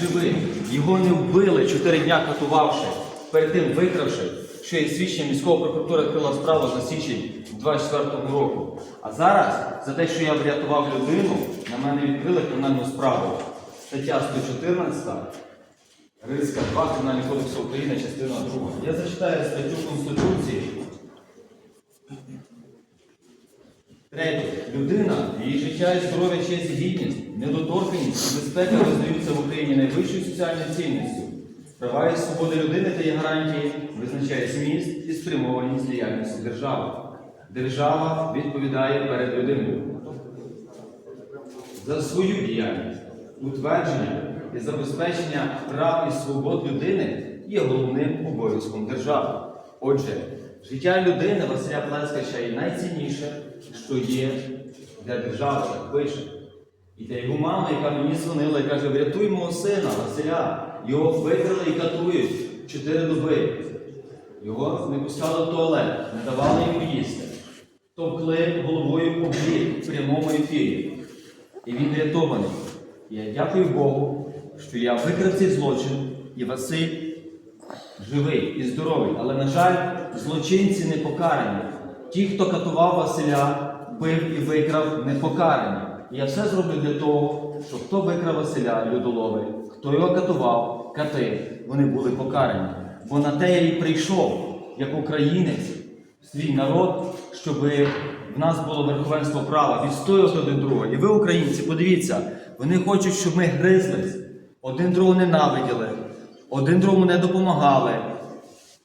Живий. Його не вбили чотири дня катувавши, перед тим викравши, що є свідчення міського прокуратура відкрила справу за січень 24-го року. А зараз за те, що я врятував людину, на мене відкрили кримінальну справу. Стаття 114, Риска 2 Кримінального кодексу України, частина 2. Я зачитаю статтю Конституції. Третє. Людина, її життя і здоров'я, честь і гідність, недоторканність і безпека визнаються в Україні найвищою соціальною цінністю. Права і свободи людини та її гарантії визначає зміст і спрямованість діяльності держави. Держава відповідає перед людиною за свою діяльність, утвердження і забезпечення прав і свобод людини є головним обов'язком держави. Отже, життя людини Василя Плескача є найцінніше, що є для держави, так пише. І для його мами, яка мені дзвонила і каже, врятуй мого сина, Василя, його викрили і катують чотири доби. Його не пускали в туалет, не давали йому їсти. Товкли головою об бік в прямому ефірі. І він врятований. Я дякую Богу, що я викрив цей злочин, і Василь живий і здоровий. Але, на жаль, злочинці не покарані. Ті, хто катував Василя, бив і викрав, не покарані. І я все зроблю для того, щоб хто викрав Василя Людоловий, хто його катував, кати, вони були покарані. Бо на те я і прийшов, як українець, свій народ, щоб в нас було верховенство права, відстоювати один другого. І ви, українці, подивіться, вони хочуть, щоб ми гризлись, один другого ненавиділи, один другому не допомагали.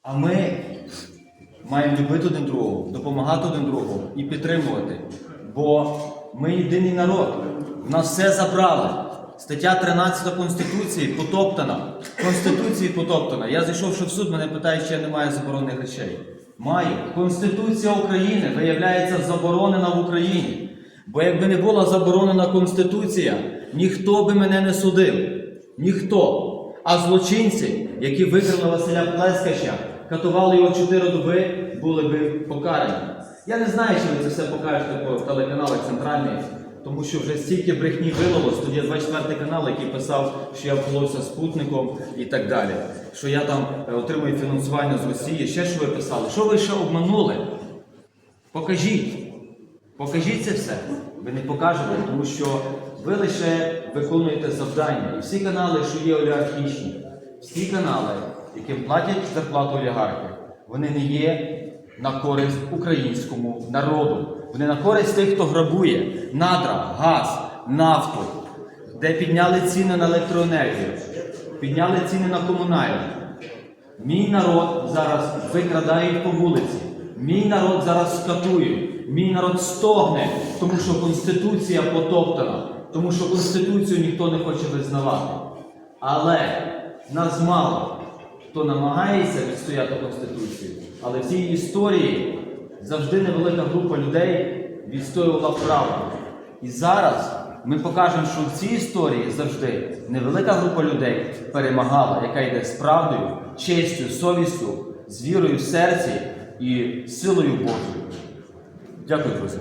А ми маємо любити один другого, допомагати один другому і підтримувати. Бо ми єдиний народ. В нас все забрали. Стаття 13 Конституції потоптана. Конституції потоптана. Я зайшовши в суд, мене питають, чи я не маю заборонених речей. Маю. Конституція України виявляється заборонена в Україні. Бо якби не була заборонена Конституція, ніхто би мене не судив. Ніхто. А злочинці, які викрили Василя Плескача, катували його чотири доби, були би покарані. Я не знаю, чи ви це все покажете по телеканалах центральних, тому що вже стільки брехні вилилось. Тоді 24 канал, який писав, що я вколовся спутником і так далі. Що я там е, отримую фінансування з Росії. Ще що ви писали? Що ви ще обманули? Покажіть. Покажіть це все. Ви не покажете, тому що ви лише виконуєте завдання. І всі канали, що є олігархічні, всі канали, яким платять зарплату олігархи, вони не є на користь українському народу. Вони на користь тих, хто грабує надра, газ, нафту, де підняли ціни на електроенергію, підняли ціни на комунальні. Мій народ зараз викрадають по вулиці. Мій народ зараз скатують. Мій народ стогне, тому що Конституція потоптана, тому що Конституцію ніхто не хоче визнавати. Але нас мало хто намагається відстояти Конституцію. Але в цій історії завжди невелика група людей відстоювала правду. І зараз ми покажемо, що в цій історії завжди невелика група людей перемагала, яка йде з правдою, честю, совістю, з вірою в серці і силою Божою. Дякую, друзі.